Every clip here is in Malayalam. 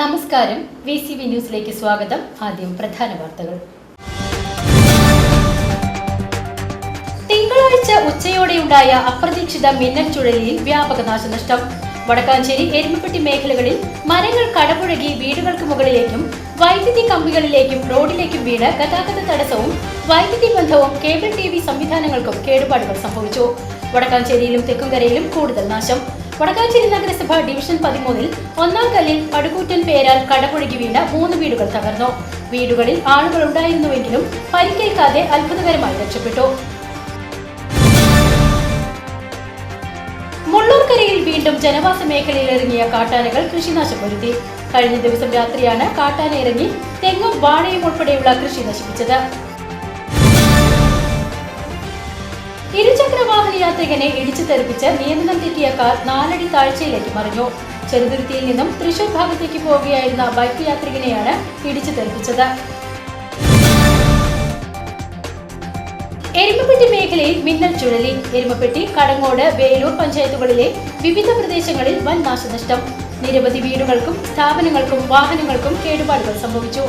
നമസ്കാരം. വി സി വി ന്യൂസിലേക്ക് സ്വാഗതം. ആദ്യം പ്രധാന വാർത്തകൾ. തിങ്കളാഴ്ച ഉച്ചയോടെയുണ്ടായ അപ്രതീക്ഷിത മിന്നൽ ചുഴലിയിൽ വ്യാപക നാശനഷ്ടം. വടക്കാഞ്ചേരി എരുമപ്പെട്ടി മേഖലകളിൽ മരങ്ങൾ കടപുഴകി വീടുകൾക്ക് മുകളിലേക്കും വൈദ്യുതി കമ്പികളിലേക്കും റോഡിലേക്കും വീണ് ഗതാഗത തടസ്സവും വൈദ്യുതി ബന്ധവും കേബിൾ ടി വി സംവിധാനങ്ങൾക്കും കേടുപാടുകൾ സംഭവിച്ചു. വടക്കാഞ്ചേരിയിലും തെക്കുംകരയിലും കൂടുതൽ നാശം. വടക്കാഞ്ചേരി നഗരസഭ ഡിവിഷൻ പതിമൂന്നിൽ ഒന്നാം കല്ലിൽ പടുകൂറ്റൻ പേരാൽ കടപുഴകി വീണ മൂന്ന് വീടുകൾ തകർന്നു. വീടുകളിൽ ആളുകൾ ഉണ്ടായിരുന്നുവെങ്കിലും പരിക്കേൽക്കാതെ അത്ഭുതകരമായി രക്ഷപ്പെട്ടു. മുള്ളൂർക്കരയിൽ വീണ്ടും ജനവാസ മേഖലയിൽ ഇറങ്ങിയ കാട്ടാനകൾ കൃഷിനാശം വരുത്തി. കഴിഞ്ഞ ദിവസം രാത്രിയാണ് കാട്ടാന ഇറങ്ങി തെങ്ങും വാഴയും ഉൾപ്പെടെയുള്ള കൃഷി നശിപ്പിച്ചത്. യാത്രികനെ ഇടിച്ചു തെറിപ്പിച്ച് നിയന്ത്രണം തെറ്റിയ കാർ നാലടി താഴ്ചയിലേക്ക് മറിഞ്ഞു. ചെറുതുരുത്തിയിൽ നിന്നും തൃശൂർ ഭാഗത്തേക്ക് പോവുകയായിരുന്ന ബൈക്ക് യാത്രികനെയാണ് ഇടിച്ചു തെറിപ്പിച്ചത്. എരുമപ്പെട്ടി മേഖലയിൽ മിന്നൽ ചുഴലി. എരുമപ്പെട്ടി കടങ്ങോട് വേലൂർ പഞ്ചായത്തുകളിലെ വിവിധ പ്രദേശങ്ങളിൽ വൻ നാശനഷ്ടം. നിരവധി വീടുകൾക്കും സ്ഥാപനങ്ങൾക്കും വാഹനങ്ങൾക്കും കേടുപാടുകൾ സംഭവിച്ചു.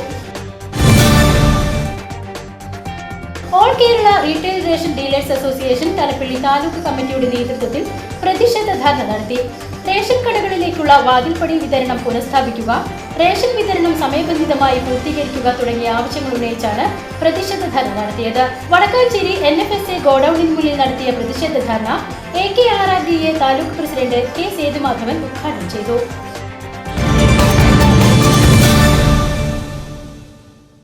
Kerala retail ration dealers association Thalappilly taluk കമ്മിറ്റിയുടെ നേതൃത്വത്തിൽ പ്രതിഷേധ ധർണ നടത്തി. റേഷൻ കടകളിലേക്കുള്ള വാതിൽപ്പടി വിതരണം പുനഃസ്ഥാപിക്കുക റേഷൻ വിതരണം സമയബന്ധിതമായി പൂർത്തീകരിക്കുക തുടങ്ങിയ ആവശ്യങ്ങൾ ഉന്നയിച്ചാണ് പ്രതിഷേധ ധർണ നടത്തിയത്. Vadakkanchery N F S A ഗോഡൌണിന് മുന്നിൽ നടത്തിയ പ്രതിഷേധ dharna A K R R D A taluk president K Sethumadhavan ഉദ്ഘാടനം ചെയ്തു.